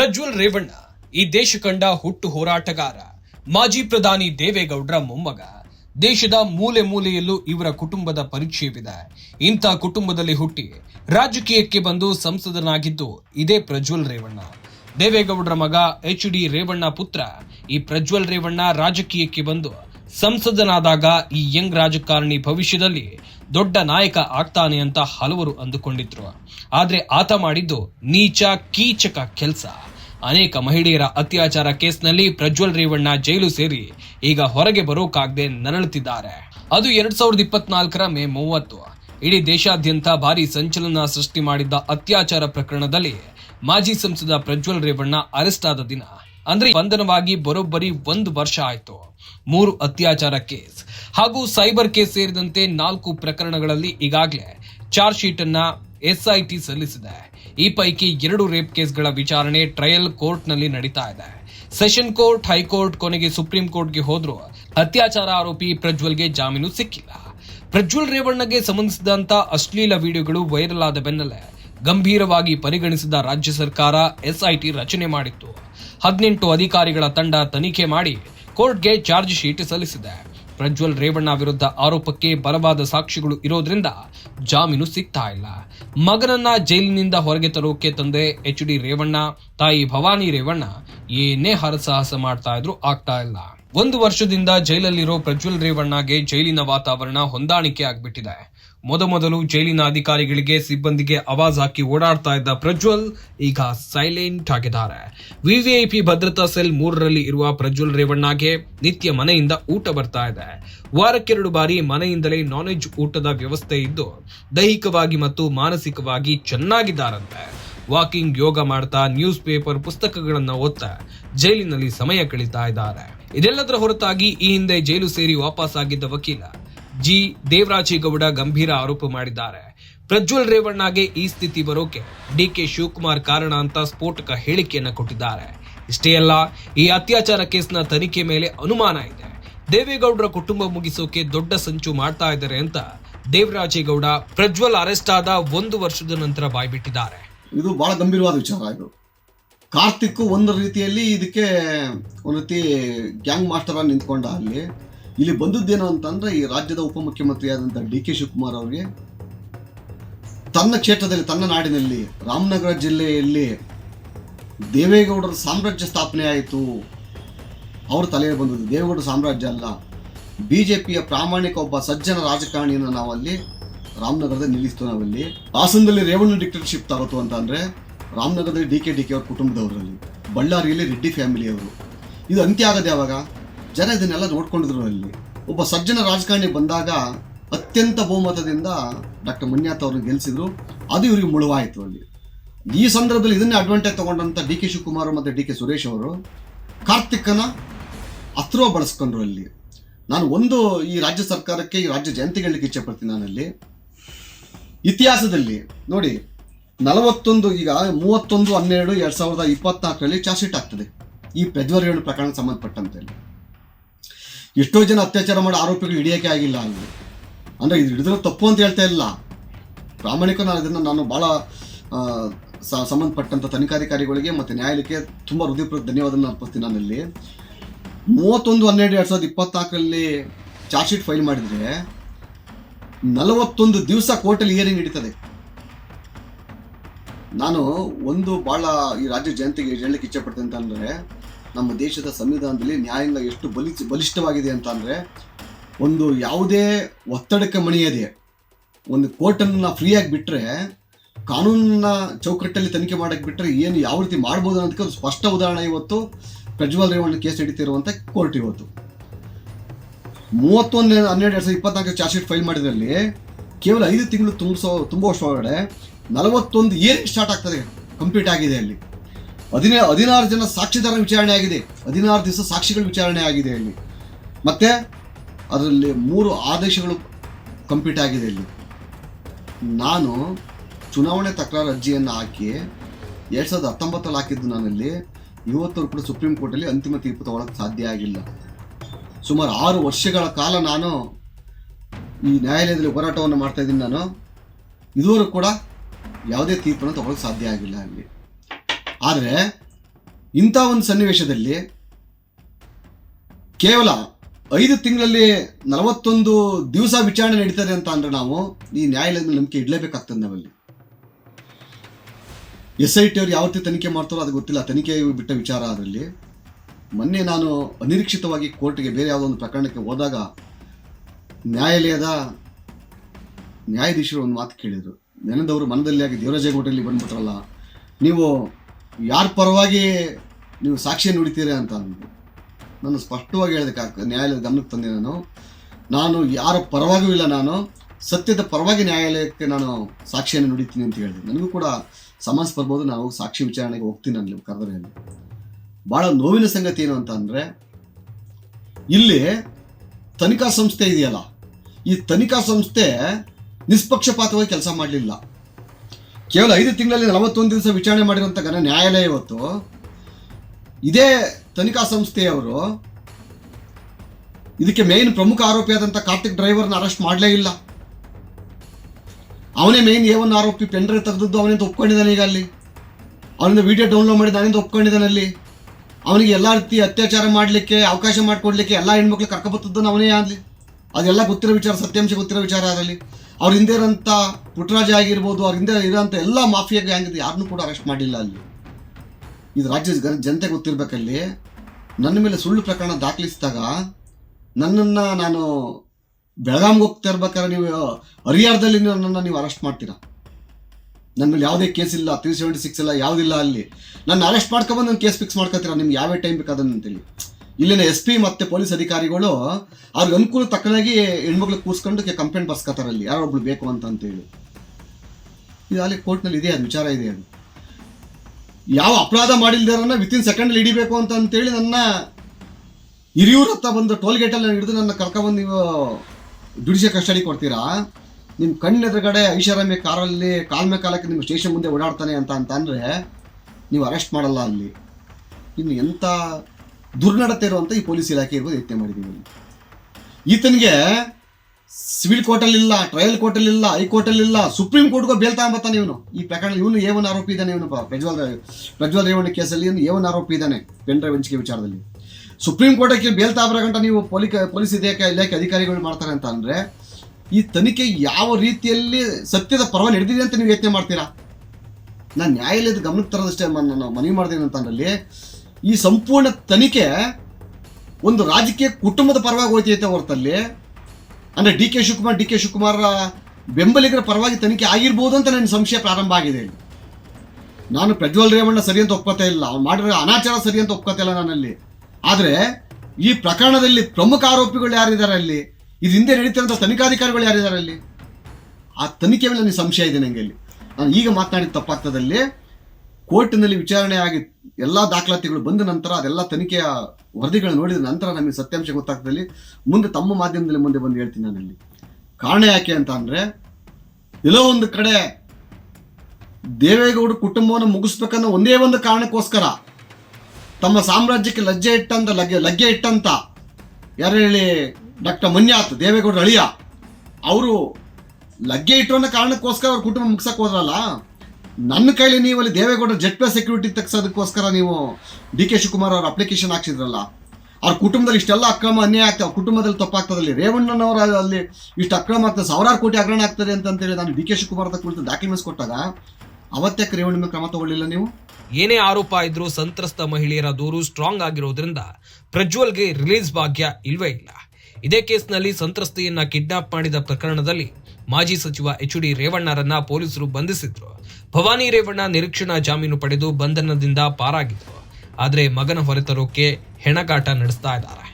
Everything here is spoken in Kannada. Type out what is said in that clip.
ಪ್ರಜ್ವಲ್ ರೇವಣ್ಣ, ಈ ದೇಶ ಕಂಡ ಹುಟ್ಟು ಹೋರಾಟಗಾರ ಮಾಜಿ ಪ್ರಧಾನಿ ದೇವೇಗೌಡರ ಮೊಮ್ಮಗ. ದೇಶದ ಮೂಲೆ ಮೂಲೆಯಲ್ಲೂ ಇವರ ಕುಟುಂಬದ ಪರಿಚಯವಿದೆ. ಇಂಥ ಕುಟುಂಬದಲ್ಲಿ ಹುಟ್ಟಿ ರಾಜಕೀಯಕ್ಕೆ ಬಂದು ಸಂಸದನಾಗಿದ್ದು ಇದೇ ಪ್ರಜ್ವಲ್ ರೇವಣ್ಣ. ದೇವೇಗೌಡರ ಮಗ ಎಚ್ ಡಿ ರೇವಣ್ಣ ಪುತ್ರ, ಈ ಪ್ರಜ್ವಲ್ ರೇವಣ್ಣ ರಾಜಕೀಯಕ್ಕೆ ಬಂದು ಸಂಸದನಾದಾಗ ಈ ಯಂಗ್ ರಾಜಕಾರಣಿ ಭವಿಷ್ಯದಲ್ಲಿ ದೊಡ್ಡ ನಾಯಕ ಆಗ್ತಾನೆ ಅಂತ ಹಲವರು ಅಂದುಕೊಂಡಿದ್ರು. ಆದ್ರೆ ಆತ ಮಾಡಿದ್ದು ನೀಚ ಕೀಚಕ ಕೆಲಸ. ಅನೇಕ ಮಹಿಳೆಯರ ಅತ್ಯಾಚಾರ ಕೇಸ್ನಲ್ಲಿ ಪ್ರಜ್ವಲ್ ರೇವಣ್ಣ ಜೈಲು ಸೇರಿ ಈಗ ಹೊರಗೆ ಬರೋಕಾಗದೆ ನರಳುತ್ತಿದ್ದಾರೆ. ಅದು ಎರಡ್ ಸಾವಿರದ ಇಪ್ಪತ್ನಾಲ್ಕರ ಮೇ ಮೂವತ್ತು. ಇಡೀ ದೇಶಾದ್ಯಂತ ಭಾರಿ ಸಂಚಲನ ಸೃಷ್ಟಿ ಮಾಡಿದ್ದ ಅತ್ಯಾಚಾರ ಪ್ರಕರಣದಲ್ಲಿ ಮಾಜಿ ಸಂಸದ ಪ್ರಜ್ವಲ್ ರೇವಣ್ಣ ಅರೆಸ್ಟ್ ಆದ ದಿನ. ಅಂದ್ರೆ ಬಂಧನವಾಗಿ ಬರೋಬ್ಬರಿ ಒಂದು ವರ್ಷ ಆಯ್ತು. ಮೂರು ಅತ್ಯಾಚಾರ ಕೇಸ್ ಹಾಗೂ ಸೈಬರ್ ಕೇಸ್ ಸೇರಿದಂತೆ ನಾಲ್ಕು ಪ್ರಕರಣಗಳಲ್ಲಿ ಈಗಾಗಲೇ ಚಾರ್ಜ್ ಶೀಟ್ ಅನ್ನ ಎಸ್ಐಟಿ ಸಲ್ಲಿಸಿದೆ. ಈ ಪೈಕಿ ಎರಡು ರೇಪ್ ಕೇಸ್ಗಳ ವಿಚಾರಣೆ ಟ್ರಯಲ್ ಕೋರ್ಟ್ನಲ್ಲಿ ನಡೀತಾ ಇದೆ. ಸೆಷನ್ ಕೋರ್ಟ್, ಹೈಕೋರ್ಟ್ ಕೊನೆಗೆ ಸುಪ್ರೀಂ ಕೋರ್ಟ್ಗೆ ಹೋದ್ರೂ. ಅತ್ಯಾಚಾರ ಆರೋಪಿ ಪ್ರಜ್ವಲ್ಗೆ ಜಾಮೀನು ಸಿಕ್ಕಿಲ್ಲ. ಪ್ರಜ್ವಲ್ ರೇವಣ್ಣಗೆ ಸಂಬಂಧಿಸಿದಂತ ಅಶ್ಲೀಲ ವಿಡಿಯೋಗಳು ವೈರಲ್ ಆದ ಬೆನ್ನಲ್ಲೇ ಗಂಭೀರವಾಗಿ ಪರಿಗಣಿಸಿದ ರಾಜ್ಯ ಸರ್ಕಾರ ಎಸ್ಐಟಿ ರಚನೆ ಮಾಡಿತ್ತು. ಹದಿನೆಂಟು ಅಧಿಕಾರಿಗಳ ತಂಡ ತನಿಖೆ ಮಾಡಿ ಕೋರ್ಟ್ಗೆ ಚಾರ್ಜ್ ಶೀಟ್ ಸಲ್ಲಿಸಿದೆ. ಪ್ರಜ್ವಲ್ ರೇವಣ್ಣ ವಿರುದ್ಧ ಆರೋಪಕ್ಕೆ ಬಲವಾದ ಸಾಕ್ಷಿಗಳು ಇರೋದ್ರಿಂದ ಜಾಮೀನು ಸಿಗ್ತಾ ಇಲ್ಲ. ಮಗನನ್ನ ಜೈಲಿನಿಂದ ಹೊರಗೆ ತರೋಕೆ ತಂದೆ ಎಚ್ ಡಿ ರೇವಣ್ಣ, ತಾಯಿ ಭವಾನಿ ರೇವಣ್ಣ ಏನೇ ಹರಸಾಹಸ ಮಾಡ್ತಾ ಇದ್ರು ಆಗ್ತಾ ಇಲ್ಲ. ಒಂದು ವರ್ಷದಿಂದ ಜೈಲಲ್ಲಿರೋ ಪ್ರಜ್ವಲ್ ರೇವಣ್ಣಗೆ ಜೈಲಿನ ವಾತಾವರಣ ಹೊಂದಾಣಿಕೆ ಆಗ್ಬಿಟ್ಟಿದೆ. ಮೊದಮೊದಲು ಜೈಲಿನ ಅಧಿಕಾರಿಗಳಿಗೆ ಸಿಬ್ಬಂದಿಗೆ ಆವಾಜ್ ಹಾಕಿ ಓಡಾಡ್ತಾ ಇದ್ದ ಪ್ರಜ್ವಲ್ ಈಗ ಸೈಲೆಂಟ್ ಆಗಿದ್ದಾರೆ. ವಿವಿಐಪಿ ಭದ್ರತಾ ಸೆಲ್ ಮೂರರಲ್ಲಿ ಇರುವ ಪ್ರಜ್ವಲ್ ರೇವಣ್ಣಗೆ ನಿತ್ಯ ಮನೆಯಿಂದ ಊಟ ಬರ್ತಾ ಇದೆ. ವಾರಕ್ಕೆರಡು ಬಾರಿ ಮನೆಯಿಂದಲೇ ನಾನ್ ಊಟದ ವ್ಯವಸ್ಥೆ ಇದ್ದು, ದೈಹಿಕವಾಗಿ ಮತ್ತು ಮಾನಸಿಕವಾಗಿ ಚೆನ್ನಾಗಿದ್ದಾರಂತೆ. ವಾಕಿಂಗ್, ಯೋಗ ಮಾಡ್ತಾ ನ್ಯೂಸ್ ಪೇಪರ್ ಪುಸ್ತಕಗಳನ್ನು ಓದ್ತಾ ಜೈಲಿನಲ್ಲಿ ಸಮಯ ಕಳೀತಾ ಇದ್ದಾರೆ. ಇದೆಲ್ಲದರ ಹೊರತಾಗಿ ಈ ಹಿಂದೆ ಜೈಲು ಸೇರಿ ವಾಪಸ್ ಆಗಿದ್ದ ವಕೀಲ. ಜಿ ದೇವರಾಜೇಗೌಡ ಗಂಭೀರ ಆರೋಪ ಮಾಡಿದ್ದಾರೆ. ಪ್ರಜ್ವಲ್ ರೇವಣ್ಣಗೆ ಈ ಸ್ಥಿತಿ ಬರೋಕೆ ಡಿಕೆ ಶಿವಕುಮಾರ್ ಕಾರಣ ಅಂತ ಸ್ಫೋಟಕ ಹೇಳಿಕೆಯನ್ನ ಕೊಟ್ಟಿದ್ದಾರೆ. ಇಷ್ಟೇ ಅಲ್ಲ, ಈ ಅತ್ಯಾಚಾರ ಕೇಸ್ನ ತನಿಖೆ ಮೇಲೆ ಅನುಮಾನ ಇದೆ. ದೇವೇಗೌಡರ ಕುಟುಂಬ ಮುಗಿಸೋಕೆ ದೊಡ್ಡ ಸಂಚು ಮಾಡ್ತಾ ಇದ್ದಾರೆ ಅಂತ ದೇವರಾಜೇಗೌಡ ಪ್ರಜ್ವಲ್ ಅರೆಸ್ಟ್ ಆದ ಒಂದು ವರ್ಷದ ನಂತರ ಬಾಯ್ಬಿಟ್ಟಿದ್ದಾರೆ. ಇದು ಬಹಳ ಗಂಭೀರವಾದ ವಿಚಾರ ಇದು. ಕಾರ್ತಿಕ್ ಒಂದು ರೀತಿಯಲ್ಲಿ ಇದಕ್ಕೆ ಒಂದು ರೀತಿ ಗ್ಯಾಂಗ್ ಮಾಸ್ಟರ್ ಆಗಿ ನಿಂತ್ಕೊಂಡ ಅಲ್ಲಿ ಇಲ್ಲಿ ಬಂದದ್ದೇನು ಅಂತಂದ್ರೆ ಈ ರಾಜ್ಯದ ಉಪಮುಖ್ಯಮಂತ್ರಿಯಾದಂಥ ಡಿ ಕೆ ಶಿವಕುಮಾರ್ ಅವರಿಗೆ ತನ್ನ ಕ್ಷೇತ್ರದಲ್ಲಿ, ತನ್ನ ನಾಡಿನಲ್ಲಿ, ರಾಮನಗರ ಜಿಲ್ಲೆಯಲ್ಲಿ ದೇವೇಗೌಡರ ಸಾಮ್ರಾಜ್ಯ ಸ್ಥಾಪನೆ ಆಯಿತು. ಅವರ ತಲೆಗೆ ಬಂದದ್ದು ದೇವೇಗೌಡ ಸಾಮ್ರಾಜ್ಯ ಅಲ್ಲ. ಬಿ ಜೆ ಪಿಯ ಪ್ರಾಮಾಣಿಕ ಒಬ್ಬ ಸಜ್ಜನ ರಾಜಕಾರಣಿಯನ್ನು ನಾವಲ್ಲಿ ರಾಮನಗರದಲ್ಲಿ ನಿಲ್ಲಿಸ್ತು ನಾವಲ್ಲಿ. ಹಾಸನದಲ್ಲಿ ರೇವಣ್ಣ ಡಿಕ್ಟೇಟರ್ಶಿಪ್ ತಗೋತು ಅಂತ ಅಂದ್ರೆ ರಾಮನಗರದಲ್ಲಿ ಡಿ ಕೆ ಡಿ ಕೆ ಅವ್ರ ಕುಟುಂಬದವರಲ್ಲಿ, ಬಳ್ಳಾರಿಯಲ್ಲಿ ರೆಡ್ಡಿ ಫ್ಯಾಮಿಲಿಯವರು. ಇದು ಅಂತ್ಯ ಆಗದೆ ಯಾವಾಗ? ಜನ ಇದನ್ನೆಲ್ಲ ನೋಡ್ಕೊಂಡಿದ್ರು ಅಲ್ಲಿ ಒಬ್ಬ ಸಜ್ಜನ ರಾಜಕಾರಣಿ ಬಂದಾಗ ಅತ್ಯಂತ ಬಹುಮತದಿಂದ ಡಾಕ್ಟರ್ ಮುನ್ಯಾತ್ ಅವ್ರನ್ನ ಗೆಲ್ಲಿಸಿದ್ರು ಅದು ಇವರಿಗೆ ಮುಳುವಾಯಿತು ಅಲ್ಲಿ. ಈ ಸಂದರ್ಭದಲ್ಲಿ ಇದನ್ನೇ ಅಡ್ವಾಂಟೇಜ್ ತಗೊಂಡಂತ ಡಿ ಕೆ ಶಿವಕುಮಾರ್ ಮತ್ತು ಡಿ ಕೆ ಸುರೇಶ್ ಅವರು ಕಾರ್ತಿಕನ ಅಸ್ತ್ರ ಬಳಸ್ಕೊಂಡ್ರು ಅಲ್ಲಿ. ನಾನು ಒಂದು ಈ ರಾಜ್ಯ ಸರ್ಕಾರಕ್ಕೆ, ಈ ರಾಜ್ಯ ಜಯಂತಿಗಳ್ಲಿ ಇಚ್ಛೆ ಪಡ್ತೀನಿ ನಾನಲ್ಲಿ ಇತಿಹಾಸದಲ್ಲಿ ನೋಡಿ, ನಲವತ್ತೊಂದು ಈಗ ಮೂವತ್ತೊಂದು ಹನ್ನೆರಡು ಎರಡು ಸಾವಿರದ ಇಪ್ಪತ್ನಾಲ್ಕರಲ್ಲಿ ಚಾರ್ಜ್ ಶೀಟ್ ಆಗ್ತದೆ. ಈ ಎರಡು ಪ್ರಕರಣ ಸಂಬಂಧಪಟ್ಟಂತೆ ಎಷ್ಟೋ ಜನ ಅತ್ಯಾಚಾರ ಮಾಡಿ ಆರೋಪಿಗಳು ಹಿಡಿಯೋಕೆ ಆಗಿಲ್ಲ ಅಲ್ಲಿ. ಅಂದರೆ ಇದು ಹಿಡಿದ್ರೆ ತಪ್ಪು ಅಂತ ಹೇಳ್ತಾ ಇಲ್ಲ. ಪ್ರಾಮಾಣಿಕ ನಾನು ಇದನ್ನು ನಾನು ಭಾಳ ಸಂಬಂಧಪಟ್ಟಂಥ ತನಿಖಾಧಿಕಾರಿಗಳಿಗೆ ಮತ್ತು ನ್ಯಾಯಾಲಯಕ್ಕೆ ತುಂಬ ಹೃದಯಪೂರ್ವಕ ಧನ್ಯವಾದನ ಅರ್ಪಿಸ್ತೀನಿ ನಾನಲ್ಲಿ. ಮೂವತ್ತೊಂದು ಹನ್ನೆರಡು ಎರಡು ಸಾವಿರದ ಇಪ್ಪತ್ನಾಲ್ಕರಲ್ಲಿ ಚಾರ್ಜ್ ಶೀಟ್ ಫೈಲ್ ಮಾಡಿದರೆ ನಲವತ್ತೊಂದು ದಿವಸ ಕೋರ್ಟಲ್ಲಿ ಹಿಯರಿಂಗ್ ನಡೀತದೆ. ನಾನು ಒಂದು ಭಾಳ ಈ ರಾಜ್ಯ ಜನತೆಗೆ ಹೇಳಲಿಕ್ಕೆ ಇಚ್ಛೆಪಡ್ತೇನೆ ಅಂತಂದರೆ ನಮ್ಮ ದೇಶದ ಸಂವಿಧಾನದಲ್ಲಿ ನ್ಯಾಯಾಂಗ ಎಷ್ಟು ಬಲಿ ಬಲಿಷ್ಠವಾಗಿದೆ ಅಂತ ಅಂದರೆ ಒಂದು ಯಾವುದೇ ಒತ್ತಡಕ್ಕೆ ಮಣಿಯದೆ ಒಂದು ಕೋರ್ಟನ್ನು ಫ್ರೀಯಾಗಿ ಬಿಟ್ಟರೆ ಕಾನೂನಿನ ಚೌಕಟ್ಟಲ್ಲಿ ತನಿಖೆ ಮಾಡಕ್ಕೆ ಬಿಟ್ಟರೆ ಏನು ಯಾವ ರೀತಿ ಮಾಡ್ಬೋದು ಅನ್ನೋದಕ್ಕೆ ಒಂದು ಸ್ಪಷ್ಟ ಉದಾಹರಣೆ ಇವತ್ತು ಪ್ರಜ್ವಲ್ ರೇವಣ್ಣ ಕೇಸ್ ಹಿಡಿತಿರುವಂಥ ಕೋರ್ಟ್ ಇವತ್ತು. ಮೂವತ್ತೊಂದು ಹನ್ನೆರಡು ಎರಡು ಸಾವಿರದ ಇಪ್ಪತ್ನಾಲ್ಕು ಚಾರ್ಜ್ ಶೀಟ್ ಫೈಲ್ ಮಾಡಿದ್ರಲ್ಲಿ ಕೇವಲ ಐದು ತಿಂಗಳು ತುಂಬಿಸೋ ತುಂಬುವಷ್ಟೊಳಗಡೆ ನಲವತ್ತೊಂದು ಏರಿಂಗ್ ಸ್ಟಾರ್ಟ್ ಆಗ್ತದೆ ಕಂಪ್ಲೀಟ್ ಆಗಿದೆ ಅಲ್ಲಿ. ಹದಿನೇ, ಹದಿನಾರು ಜನ ಸಾಕ್ಷಿದಾರ ವಿಚಾರಣೆ ಆಗಿದೆ. ಹದಿನಾರು ದಿವಸ ಸಾಕ್ಷಿಗಳ ವಿಚಾರಣೆ ಆಗಿದೆ ಅಲ್ಲಿ ಮತ್ತೆ ಅದರಲ್ಲಿ ಮೂರು ಆದೇಶಗಳು ಕಂಪ್ಲೀಟ್ ಆಗಿದೆ ಇಲ್ಲಿ. ನಾನು ಚುನಾವಣೆ ತಕರಾರು ಅರ್ಜಿಯನ್ನು ಹಾಕಿ ಎರಡು ಸಾವಿರದ ಹತ್ತೊಂಬತ್ತರಲ್ಲಿ ಹಾಕಿದ್ದು ನಾನಲ್ಲಿ. ಇವತ್ತರೂ ಕೂಡ ಸುಪ್ರೀಂ ಕೋರ್ಟಲ್ಲಿ ಅಂತಿಮ ತೀರ್ಪು ತಗೊಳಕ್ಕೆ ಸಾಧ್ಯ ಆಗಿಲ್ಲ. ಸುಮಾರು ಆರು ವರ್ಷಗಳ ಕಾಲ ನಾನು ಈ ನ್ಯಾಯಾಲಯದಲ್ಲಿ ಹೋರಾಟವನ್ನು ಮಾಡ್ತಾ ಇದ್ದೀನಿ ನಾನು. ಇದುವರೆಗೂ ಕೂಡ ಯಾವುದೇ ತೀರ್ಪನ್ನು ತಗೊಳ್ಳೋಕೆ ಸಾಧ್ಯ ಆಗಿಲ್ಲ ಅಲ್ಲಿ. ಆದರೆ ಇಂಥ ಒಂದು ಸನ್ನಿವೇಶದಲ್ಲಿ ಕೇವಲ ಐದು ತಿಂಗಳಲ್ಲಿ ನಲವತ್ತೊಂದು ದಿವಸ ವಿಚಾರಣೆ ನಡೀತದೆ ಅಂತ ಅಂದರೆ ನಾವು ಈ ನ್ಯಾಯಾಲಯದ ನಂಬಿಕೆ ಇಡಲೇಬೇಕಾಗ್ತದೆ ನಾವಲ್ಲಿ ಎಸ್ ಐ ಟಿ ಅವ್ರು ಯಾವ ರೀತಿ ತನಿಖೆ ಮಾಡ್ತಾರೋ ಅದು ಗೊತ್ತಿಲ್ಲ. ತನಿಖೆ ಬಿಟ್ಟ ವಿಚಾರ ಅದರಲ್ಲಿ. ಮೊನ್ನೆ ನಾನು ಅನಿರೀಕ್ಷಿತವಾಗಿ ಕೋರ್ಟ್ಗೆ ಬೇರೆ ಯಾವುದೋ ಒಂದು ಪ್ರಕರಣಕ್ಕೆ ಹೋದಾಗ ನ್ಯಾಯಾಲಯದ ನ್ಯಾಯಾಧೀಶರು ಒಂದು ಮಾತು ಕೇಳಿದರು. ನೆನೆದವರು ಮನದಲ್ಲಿ ಆಗಿ ದೇವರಾಜೇಗೌಡರಲ್ಲಿ ಬಂದ್ಬಿಟ್ರಲ್ಲ, ನೀವು ಯಾರ ಪರವಾಗಿ ನೀವು ಸಾಕ್ಷಿ ನುಡಿತೀರಿ ಅಂತ ಅಂದ್ರು ನಾನು ಸ್ಪಷ್ಟವಾಗಿ ಹೇಳೋದಕ್ಕೆ ನ್ಯಾಯಾಲಯದ ಗಮನಕ್ಕೆ ತಂದೆ ನಾನು. ನಾನು ಯಾರ ಪರವಾಗೂ ಇಲ್ಲ ನಾನು. ಸತ್ಯದ ಪರವಾಗಿ ನ್ಯಾಯಾಲಯಕ್ಕೆ ನಾನು ಸಾಕ್ಷಿಯನ್ನು ನುಡಿತೀನಿ ಅಂತ ಹೇಳಿದೆ. ನನಗೂ ಕೂಡ ಸಮಾಜ ಬರ್ಬೋದು. ನಾವು ಸಾಕ್ಷಿ ವಿಚಾರಣೆಗೆ ಹೋಗ್ತೀನಿ ಅಲ್ಲಿ ಕರೆದ್ರೆ ಅಲ್ಲಿ ಭಾಳ ನೋವಿನ ಸಂಗತಿ ಏನು ಅಂತ ಅಂದರೆ, ಇಲ್ಲಿ ತನಿಖಾ ಸಂಸ್ಥೆ ಇದೆಯಲ್ಲ. ಈ ತನಿಖಾ ಸಂಸ್ಥೆ ನಿಷ್ಪಕ್ಷಪಾತವಾಗಿ ಕೆಲಸ ಮಾಡಲಿಲ್ಲ. ಕೇವಲ ಐದು ತಿಂಗಳಲ್ಲಿ ನಲವತ್ತೊಂದು ದಿವಸ ವಿಚಾರಣೆ ಮಾಡಿರುವಂಥ ಘನ ನ್ಯಾಯಾಲಯ ಇವತ್ತು, ಇದೇ ತನಿಖಾ ಸಂಸ್ಥೆಯವರು ಇದಕ್ಕೆ ಮೇನ್ ಪ್ರಮುಖ ಆರೋಪಿಯಾದಂಥ ಕಾರ್ತಿಕ್ ಡ್ರೈವರ್ನ ಅರೆಸ್ಟ್ ಮಾಡಲೇ ಇಲ್ಲ. ಅವನೇ ಮೇನ್ ಎ ಒಂದು ಆರೋಪಿ ಪೆಂಡ್ರೆ ತೆಗೆದದ್ದು ಅವನಿಂದ ಒಪ್ಕೊಂಡಿದ್ದಾನೆ ಈಗ ಅಲ್ಲಿ. ಅವನಿಂದ ವಿಡಿಯೋ ಡೌನ್ಲೋಡ್ ಮಾಡಿದ ಅವನಿಂದ ಒಪ್ಕೊಂಡಿದ್ದಾನೆ ಅಲ್ಲಿ. ಅವನಿಗೆ ಎಲ್ಲ ರೀತಿ ಅತ್ಯಾಚಾರ ಮಾಡಲಿಕ್ಕೆ, ಅವಕಾಶ ಮಾಡಿಕೊಡ್ಲಿಕ್ಕೆ ಎಲ್ಲ ಹೆಣ್ಮಕ್ಳು ಕರ್ಕೊಬತ್ತದ್ದನ್ನು ಅವನೇ ಆಗಲಿ. ಅದೆಲ್ಲ ಗೊತ್ತಿರೋ ವಿಚಾರ ಸತ್ಯಾಂಶ ಗೊತ್ತಿರೋ ವಿಚಾರ ಅದರಲ್ಲಿ ಅವ್ರ ಹಿಂದೆ ಇರೋಂಥ ಪುಟ್ಟರಾಜ ಆಗಿರ್ಬೋದು, ಅವ್ರ ಹಿಂದೆ ಇರೋಂಥ ಎಲ್ಲ ಮಾಫಿಯಾ ಗ್ಯಾಂಗ್ ಯಾರನ್ನೂ ಕೂಡ ಅರೆಸ್ಟ್ ಮಾಡಿಲ್ಲ ಅಲ್ಲಿ. ಇದು ರಾಜ್ಯದ ಜನತೆ ಗೊತ್ತಿರಬೇಕಲ್ಲಿ. ನನ್ನ ಮೇಲೆ ಸುಳ್ಳು ಪ್ರಕರಣ ದಾಖಲಿಸಿದಾಗ ನನ್ನನ್ನು ನಾನು ಬೆಳಗಾವಿಗೆ ಹೋಗ್ತಾ ಇರ್ಬೇಕಾದ್ರೆ ನೀವು ಹರಿಯಾಣದಲ್ಲಿ ನನ್ನನ್ನು ನೀವು ಅರೆಸ್ಟ್ ಮಾಡ್ತೀರಾ? ನನ್ನ ಮೇಲೆ ಯಾವುದೇ ಕೇಸ್ ಇಲ್ಲ ತ್ರೀ ಸೆವೆಂಟಿ ಸಿಕ್ಸ್ ಇಲ್ಲ ಯಾವುದಿಲ್ಲ ಅಲ್ಲಿ. ನನ್ನ ಅರೆಸ್ಟ್ ಮಾಡ್ಕೊಬಂದು ನನ್ನ ಕೇಸ್ ಫಿಕ್ಸ್ ಮಾಡ್ಕೊತೀರಾ? ನಿಮ್ಗೆ ಯಾವ ಟೈಮ್ ಬೇಕಾದ್ರೆ ಅಂತೇಳಿ. ಇಲ್ಲಿನ ಎಸ್ ಪಿ ಮತ್ತೆ ಪೊಲೀಸ್ ಅಧಿಕಾರಿಗಳು ಅವ್ರಿಗೆ ಅನುಕೂಲ ತಕ್ಕನಾಗಿ ಹೆಣ್ಮಕ್ಳು ಕೂರಿಸ್ಕೊಂಡು ಕಂಪ್ಲೇಂಟ್ ಬರ್ಸ್ಕೊತಾರೆ ಅಲ್ಲಿ. ಬೇಕು ಅಂತ ಅಂತೇಳಿ ಇದು ಅಲ್ಲಿ ಕೋರ್ಟ್ನಲ್ಲಿ ಇದೆ, ಅದು ವಿಚಾರ ಇದೆ ಅದು. ಯಾವ ಅಪರಾಧ ಮಾಡಿಲ್ದಾರನ್ನ ವಿತಿನ್ ಸೆಕೆಂಡಲ್ಲಿ ಹಿಡಿಬೇಕು ಅಂತ ಅಂತೇಳಿ ನನ್ನ ಹಿರಿಯೂರ ಹತ್ತ ಬಂದು ಟೋಲ್ ಗೇಟಲ್ಲಿ ಹಿಡಿದು ನನ್ನ ಕರ್ಕೊಬಂದು ನೀವು ಜುಡಿಷಿಯಲ್ ಕಸ್ಟಡಿ ಕೊಡ್ತೀರಾ? ನಿಮ್ಮ ಕಣ್ಣೆದುರುಗಡೆ ಐಷಾರಾಮಿ ಕಾರಲ್ಲಿ ಕಾಲ್ಮೆ ಕಾಲಕ್ಕೆ ನಿಮ್ಮ ಸ್ಟೇಷನ್ ಮುಂದೆ ಓಡಾಡ್ತಾನೆ ಅಂತ ಅಂತ ಅಂದರೆ ನೀವು ಅರೆಸ್ಟ್ ಮಾಡಲ್ಲ ಅಲ್ಲಿ. ಇನ್ನು ಎಂಥ ದುರ್ನಡತೆ ಇರುವಂಥ ಈ ಪೊಲೀಸ್ ಇಲಾಖೆ ಇರ್ಬೋದು ಯತ್ನೆ ಮಾಡಿದ್ದೀವಿ. ಈತನಿಗೆ ಸಿವಿಲ್ ಕೋರ್ಟಲ್ಲಿಲ್ಲ, ಟ್ರಯಲ್ ಕೋರ್ಟಲ್ಲಿಲ್ಲ, ಹೈಕೋರ್ಟಲ್ಲಿಲ್ಲ, ಸುಪ್ರೀಂ ಕೋರ್ಟ್ಗೂ ಬೇಲ್ ಬರ್ತಾನೆ ಇವನು. ಈ ಪ್ರಕರಣ ಇವನು ಏ ಒನ್ ಆರೋಪಿ ಇದ್ದಾನೆ ಇವನು ಪ್ರಜ್ವಲ್ ಪ್ರಜ್ವಲ್ ರೇವಣ್ಣ ಕೇಸಲ್ಲಿ ಇವನು ಏ ಆರೋಪಿ ಇದ್ದಾನೆ ಪೆಂಡ್ರೈವ್ ಹಂಚಿಕೆ ವಿಚಾರದಲ್ಲಿ. ಸುಪ್ರೀಂ ಕೋರ್ಟಕ್ಕೆ ಬೇಲ್ ಬರಗಂಟ ಗಂಟ ನೀವು ಪೊಲೀಸ್ ಪೊಲೀಸ್ ಇಲಾಖೆ ಇಲಾಖೆ ಅಧಿಕಾರಿಗಳು ಮಾಡ್ತಾರೆ ಅಂತ ಅಂದರೆ, ಈ ತನಿಖೆ ಯಾವ ರೀತಿಯಲ್ಲಿ ಸತ್ಯದ ಪರ್ವ ನಡೆದಿದೆ ಅಂತ ನೀವು ಯತ್ನ ಮಾಡ್ತೀರಾ? ನಾನು ನ್ಯಾಯಾಲಯದ ಗಮನಕ್ಕೆ ತರೋದಷ್ಟೇ ನಾನು ಮನವಿ ಮಾಡಿದ್ದೀನಿ ಅಂತಂದ್ರಲ್ಲಿ ಈ ಸಂಪೂರ್ಣ ತನಿಖೆ ಒಂದು ರಾಜಕೀಯ ಕುಟುಂಬದ ಪರವಾಗಿ ಹೋಯ್ತೈತೆ ಹೊರತಲ್ಲಿ. ಅಂದರೆ D K Shivakumar, D K Shivakumar ಬೆಂಬಲಿಗರ ಪರವಾಗಿ ತನಿಖೆ ಆಗಿರ್ಬೋದು ಅಂತ ನನ್ನ ಸಂಶಯ ಪ್ರಾರಂಭ ಆಗಿದೆ. ಇಲ್ಲಿ ನಾನು ಪ್ರಜ್ವಲ್ ರೇವಣ್ಣ ಸರಿ ಅಂತ ಒಪ್ಕೋತಾ ಇಲ್ಲ. ಅವ್ನು ಮಾಡಿರೋ ಅನಾಚಾರ ಸರಿ ಅಂತ ಒಪ್ಕೋತಾ ಇಲ್ಲ ನಾನಲ್ಲಿ ಆದರೆ ಈ ಪ್ರಕರಣದಲ್ಲಿ ಪ್ರಮುಖ ಆರೋಪಿಗಳು ಯಾರಿದ್ದಾರೆ ಅಲ್ಲಿ? ಇದು ಹಿಂದೆ ನಡೀತಿರೋಂಥ ತನಿಖಾಧಿಕಾರಿಗಳು ಯಾರಿದ್ದಾರೆ ಅಲ್ಲಿ? ಆ ತನಿಖೆ ಮೇಲೆ ನನಗೆ ಸಂಶಯ ಇದೆ ನನಗೆ ಅಲ್ಲಿ. ನಾನು ಈಗ ಮಾತನಾಡಿದ ತಪ್ಪಾಗ್ತದಲ್ಲಿ ಕೋರ್ಟ್ನಲ್ಲಿ ವಿಚಾರಣೆ ಆಗಿ ಎಲ್ಲ ದಾಖಲಾತಿಗಳು ಬಂದ ನಂತರ ಅದೆಲ್ಲ ತನಿಖೆಯ ವರದಿಗಳು ನೋಡಿದ ನಂತರ ನಮಗೆ ಸತ್ಯಾಂಶ ಗೊತ್ತಾಗ್ತದಲ್ಲಿ ಮುಂದೆ ತಮ್ಮ ಮಾಧ್ಯಮದಲ್ಲಿ ಮುಂದೆ ಬಂದು ಹೇಳ್ತೀನಿ ನಾನಲ್ಲಿ. ಕಾರಣ ಯಾಕೆ ಅಂತ ಅಂದರೆ, ಎಲ್ಲೋ ಒಂದು ಕಡೆ ದೇವೇಗೌಡ ಕುಟುಂಬವನ್ನು ಮುಗಿಸ್ಬೇಕನ್ನೋ ಒಂದೇ ಒಂದು ಕಾರಣಕ್ಕೋಸ್ಕರ ತಮ್ಮ ಸಾಮ್ರಾಜ್ಯಕ್ಕೆ ಲಜ್ಜೆ ಇಟ್ಟಂತ, ಲಗ್ಗೆ ಲಗ್ಗೆ ಇಟ್ಟಂತ ಯಾರು ಹೇಳಿ ಡಾಕ್ಟರ್ ಮನ್ಯಾತ್ ದೇವೇಗೌಡ ಅಳಿಯ, ಅವರು ಲಗ್ಗೆ ಇಟ್ಟು ಕಾರಣಕ್ಕೋಸ್ಕರ ಅವ್ರ ಕುಟುಂಬ ಮುಗಿಸಕ್ಕೆ ಹೋದ್ರಲ್ಲ? ನನ್ನ ಕೈಲಿ ನೀವು ಅಲ್ಲಿ ದೇವೇಗೌಡರ ಜೆಟ್ ಪೇ ಸೆಕ್ಯೂರಿಟಿ ತೆಗ್ಸೋದಕ್ಕೋಸ್ಕರ ನೀವು ಡಿ ಕೆ ಶಿವಕುಮಾರ್ ಅವ್ರ ಅಪ್ಲಿಕೇಶನ್ ಹಾಕ್ಸಿದ್ರಲ್ಲ, ಅವ್ರ ಕುಟುಂಬದಲ್ಲಿ ಇಷ್ಟೆಲ್ಲ ಅಕ್ರಮ ಅನ್ಯಾಯ ಆಗ್ತದೆ ಅವ್ರ ಕುಟುಂಬದಲ್ಲಿ ತಪ್ಪಾಗ್ತದಲ್ಲಿ ರೇವಣ್ಣನವರ ಅಲ್ಲಿ ಇಷ್ಟು ಅಕ್ರಮ ಆಗ್ತದೆ ಸಾವಿರಾರು ಕೋಟಿ ಹಗರಣ ಆಗ್ತದೆ ಅಂತಂತೇಳಿ ನಾನು ಡಿ ಕೆ ಶಿವಕುಮಾರ್ ಅಂತ ಕುರಿತು ಡಾಕ್ಯುಮೆಂಟ್ಸ್ ಕೊಟ್ಟಾಗ ಅವತ್ತಕ್ಕೆ ರೇವಣ್ಣ ಕ್ರಮ ತಗೊಳ್ಳಿಲ್ಲ ನೀವು? ಏನೇ ಆರೋಪ ಇದ್ರೂ ಸಂತ್ರಸ್ತ ಮಹಿಳೆಯರ ದೂರು ಸ್ಟ್ರಾಂಗ್ ಆಗಿರೋದ್ರಿಂದ ಪ್ರಜ್ವಲ್ಗೆ ರಿಲೀಸ್ ಭಾಗ್ಯ ಇಲ್ವೇ ಇಲ್ಲ. ಇದೇ ಕೇಸ್ನಲ್ಲಿ ಸಂತ್ರಸ್ತೆಯನ್ನ ಕಿಡ್ನಾಪ್ ಮಾಡಿದ ಪ್ರಕರಣದಲ್ಲಿ ಮಾಜಿ ಸಚಿವ ಎಚ್ ಡಿ ರೇವಣ್ಣರನ್ನ ಪೊಲೀಸರು ಬಂಧಿಸಿದ್ರು. ಭವಾನಿ ರೇವಣ್ಣ ನಿರೀಕ್ಷಣಾ ಜಾಮೀನು ಪಡೆದು ಬಂಧನದಿಂದ ಪಾರಾಗಿದ್ರು. ಆದರೆ ಮಗನ ಹೊರತರೋಕೆ ಹೆಣಗಾಟ ನಡೆಸ್ತಾ ಇದ್ದಾರೆ.